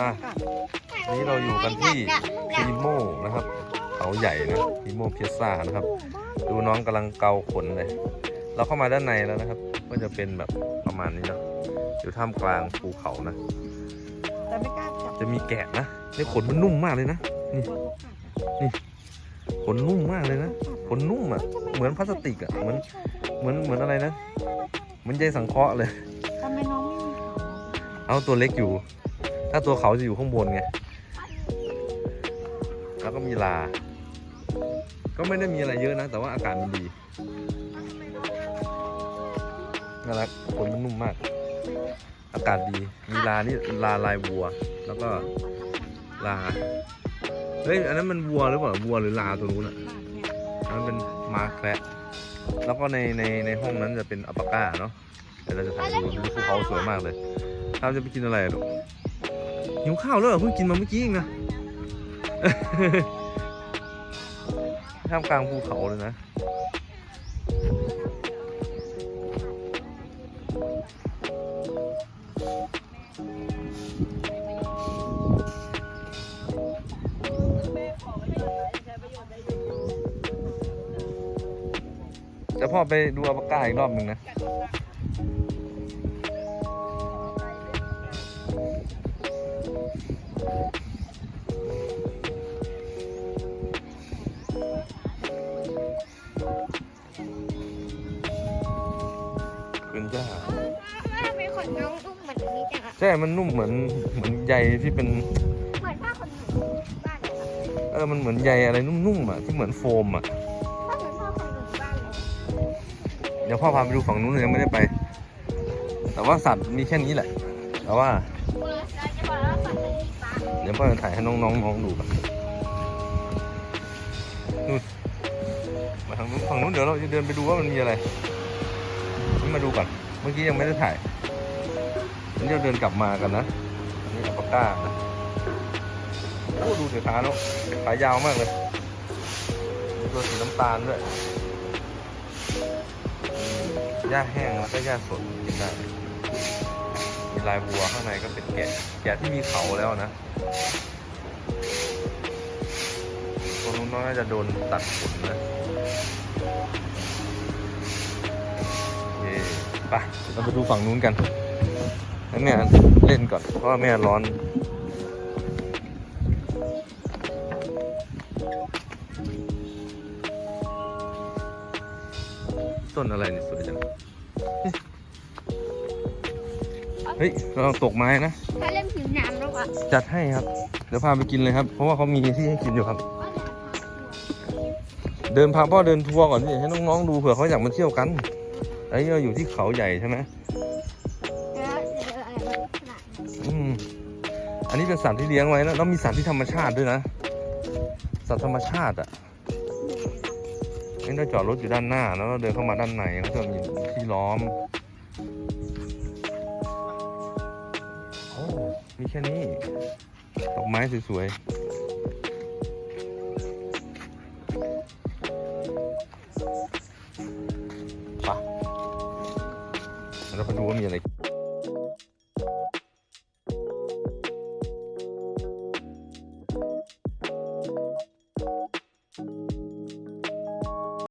อะวันนี้เราอยู่กันที่ทีโมนะครับเขาใหญ่นะทีโมเพียซ่านะครับ ดูน้องกำลังเกาขนเลย เราเข้ามาด้านในแล้วนะครับ ก็จะเป็นแบบประมาณนี้เนาะอยู่ท่ามกลางภูเขานะแต่ไม่กล้าจับจะมีแกะนะนี่ขนมันนุ่มมากเลยนะนี่ตัวเขาขาดอะขนนุ่มมากเลยนะขนนุ่มอะเหมือนพลาสติกอะเหมือนเหมือนเหมือนอะไรนะเหมือนใยสังเคราะห์เลยทำไมน้องไม่มีเขาเอาตัวเล็กอยู่ ถ้าตัวเขาจะอยู่ข้างบนไง แล้วก็มีลา ก็ไม่ได้มีอะไรเยอะนะ แต่ว่าอากาศมันดีน่ารักขนมันนุ่มมาก อากาศดี มีลานี่ลาลายวัว แล้วก็ลา เฮ้ย อันนั้นมันวัวหรือเปล่า วัวหรือลาตัวนู้นอะขาดเนี่ยอันนั้นเป็นมาแคระแล้วก็ในในในห้องนั้นจะเป็นอัปปาก้าเนาะ เดี๋ยวเราจะถ่ายดูดูภูเขาสวยมากเลยทามจะไปกินอะไรอะลูก หิวข้าวแล้วเหรอเพิ่งกินมาเมื่อกี้เองนะท่ามกลางภูเขาเลยนะจะพ่อไปดูอัปปากาอีกรอบหนึ่งนะ หญ้าทำไมขนน้องนุ่มเหมือนอันนี้จังอะใช่ มันนุ่มเหมือนเหมือนใยที่เป็น เหมือนผ้าขนหนูบ้านเลยค่ะเออ มันเหมือนใยอะไรนุ่มๆอะ ที่เหมือนโฟมอะถ้าเหมือนผ้าขนหนูบ้านเลยเดี๋ยวพ่อพาไปดูฝั่งนู้นยังไม่ได้ไป แต่ว่าสัตว์มีแค่นี้แหละ แต่ว่าเออเราจะบอกว่าฝันเป็นสีฟ้าเดี๋ยวพ่อจะถ่ายให้น้องๆน้องดูกันนู่นมาทางนู้นฝั่งนู้นเดี๋ยวเราจะเดินไปดูว่ามันมีอะไรนี่มาดูก่อน เมื่อกี้ยังไม่ได้ถ่ายอันนี้เราเดินกลับมากันนะนนี้อัปปาก้านะโอ้ดูเสียขาเนาะขายาวมากเลยมีตัวสีน้ำตาลด้วยหญ้าแห้งแล้วก็หญ้าสดกินได้มีลายวัวข้างในก็เป็นแกะ แกะที่มีเขาแล้วนะตัวนู้นน่าจะโดนตัดขนนะ ไปเราไปดูฝั่งนู้นกันให้แม่เล่นก่อน เพราะว่าแม่ร้อนต้นอะไรเนี่ยสวยจัง เฮ้ยเราตกไม้นะ ถ้าเล่นผิวน้ำแล้วอะจัดให้ครับ เดี๋ยวพาไปกินเลยครับ เพราะว่าเขามีที่ให้กินอยู่ครับ เดินพาพ่อเดินทัวร์ก่อนสิให้น้องๆดูเผื่อเขาอยากมาเที่ยวกัน ไอ้เราอยู่ที่เขาใหญ่ใช่ไหมอืมอันนี้เป็นสัตว์ที่เลี้ยงไว้นะแล้วมีสัตว์ที่ธรรมชาติด้วยนะ สัตว์ธรรมชาติอะนี่เราจอดรถอยู่ด้านหน้าแล้วเราเดินเข้ามาด้านในก็จะมีที่ล้อมโอ้มีแค่นี้ดอกไม้สวยๆ แล้วก็ดูว่ามีอะไร